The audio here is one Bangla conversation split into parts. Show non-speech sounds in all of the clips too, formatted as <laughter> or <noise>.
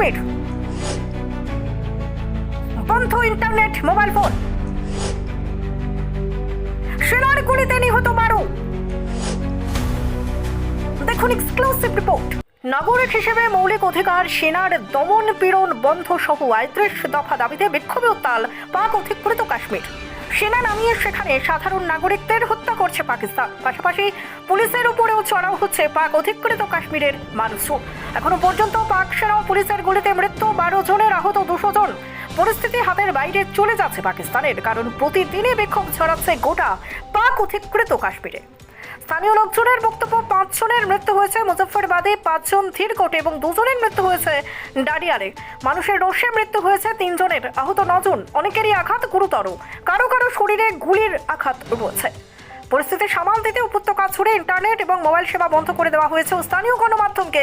কাশ্মীর বন্ধ ইন্টারনেট মোবাইল ফোন সেনার গুলিতে নিহত মারু দেখুন এক্সক্লুসিভ রিপোর্ট নাগরিক হিসেবে মৌলিক অধিকার, সেনার দমন পীড়ন বন্ধ সহ আয়ত্রিশ দফা দাবিতে বিক্ষোভে উত্তাল পাক অধিকৃত কাশ্মীর। সেনা নামিয়ে সেখানে সাধারণ নাগরিকদের হত্যা করছে পাকিস্তান। পাশাপাশি পুলিশের উপরেও চড়াও হচ্ছে পাক অধিকৃত কাশ্মীরের মানুষও এখনও পর্যন্ত পাক সেনা ও পুলিশের গুলিতে মৃত্যু বারো জনের আহত দুশো জন। পরিস্থিতি হাতের বাইরে চলে যাচ্ছে পাকিস্তানের, কারণ প্রতিদিনই বিক্ষোভ ছড়াচ্ছে গোটা পাক অধিকৃত কাশ্মীরে। স্থানীয় লোকজনের বক্তব্য পাঁচজনের মৃত্যু হয়েছে, মুজফ্ফরবাদে পাঁচজন ধীরকোটে এবং দুজনের মৃত্যু হয়েছে ডাডিয়ারে মানুষের রোষে মৃত্যু হয়েছে তিনজনের, আহত নজন, অনেকেরই আঘাত গুরুতর। কারও কারও শরীরে গুলির আঘাত রয়েছে। পরিস্থিতি সামাল দিতে উপত্যকা ছুড়ে ইন্টারনেট এবং মোবাইল সেবা বন্ধ করে দেওয়া হয়েছে স্থানীয় গণমাধ্যমকে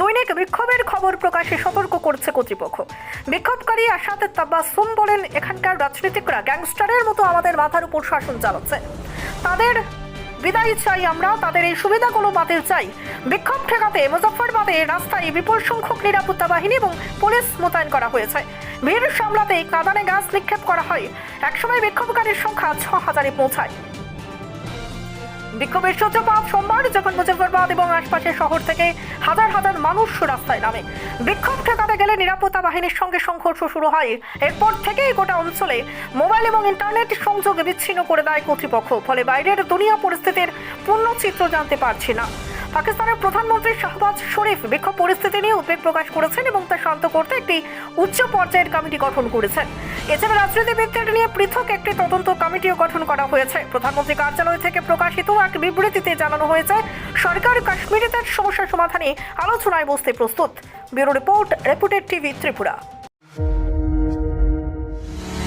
দৈনিক বিক্ষোভের খবর প্রকাশে সতর্ক করছে কর্তৃপক্ষ। বিক্ষোভকারী আসাদ তাব্বাসুম বলেন, এখানকার রাজনীতিকরা গ্যাংস্টারের মতো আমাদের মাথার উপর শাসন চালাচ্ছে। তাদের বিদায় চাই আমরা তাদের এই সুবিধাগুলো বাতিল চাই। বিক্ষোভ ঠেকাতে মুজফ্ফরবাদে রাস্তায় বিপুল সংখ্যক নিরাপত্তা বাহিনী এবং পুলিশ মোতায়েন করা হয়েছে। ভিড় সামলাতে কাদানে গাছ নিক্ষেপ করা হয়। একসময় বিক্ষোভকারীর সংখ্যা ছ হাজারে পৌঁছায়। বিক্ষোভের সূত্রপাত সোমবার যখন মুজফ্ফরবাদ এবং আশপাশের শহর থেকে হাজার হাজার মানুষ রাস্তায় নামে। বিক্ষোভ ঠেকাতে গেলে নিরাপত্তা বাহিনীর সঙ্গে সংঘর্ষ শুরু হয়। এরপর থেকেই গোটা অঞ্চলে মোবাইল এবং ইন্টারনেট সংযোগ বিচ্ছিন্ন করে দেয় কর্তৃপক্ষ। ফলে বাইরের দুনিয়া পরিস্থিতির পূর্ণ চিত্র জানতে পারছি না। পাকিস্তানের প্রধানমন্ত্রী শাহবাজ শরীফ বিক্ষোভ পরিস্থিতি নিয়ে উদ্বেগ প্রকাশ করেছেন এবং তা শান্ত করতে একটি উচ্চ পর্যায়ের কমিটি গঠন করেছেন। এছাড়া রাজনীতিবিদদের নিয়ে পৃথক একটি তদন্ত কমিটিও গঠন করা হয়েছে। প্রধানমন্ত্রী কার্যালয় থেকে প্রকাশিত এক বিবৃতিতে জানানো হয়েছে, সরকার কাশ্মীরিদের সমস্যা সমাধানে আলোচনায় বসতে প্রস্তুত। Bureau report, reputed TV Tripura.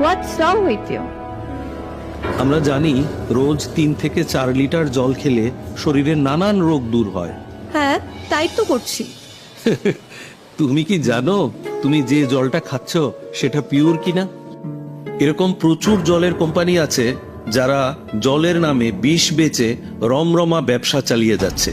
What's wrong with you আমরা জানি রোজ তিন থেকে চার লিটার জল খেলে শরীরের নানান রোগ দূর হয়। হ্যাঁ তাই তো করছি। <laughs> তুমি কি জানো তুমি যে জলটা খাচ্ছ সেটা পিওর কিনা? এরকম প্রচুর জলের কোম্পানি আছে যারা জলের নামে বিষ বেচে রমরমা ব্যবসা চালিয়ে যাচ্ছে।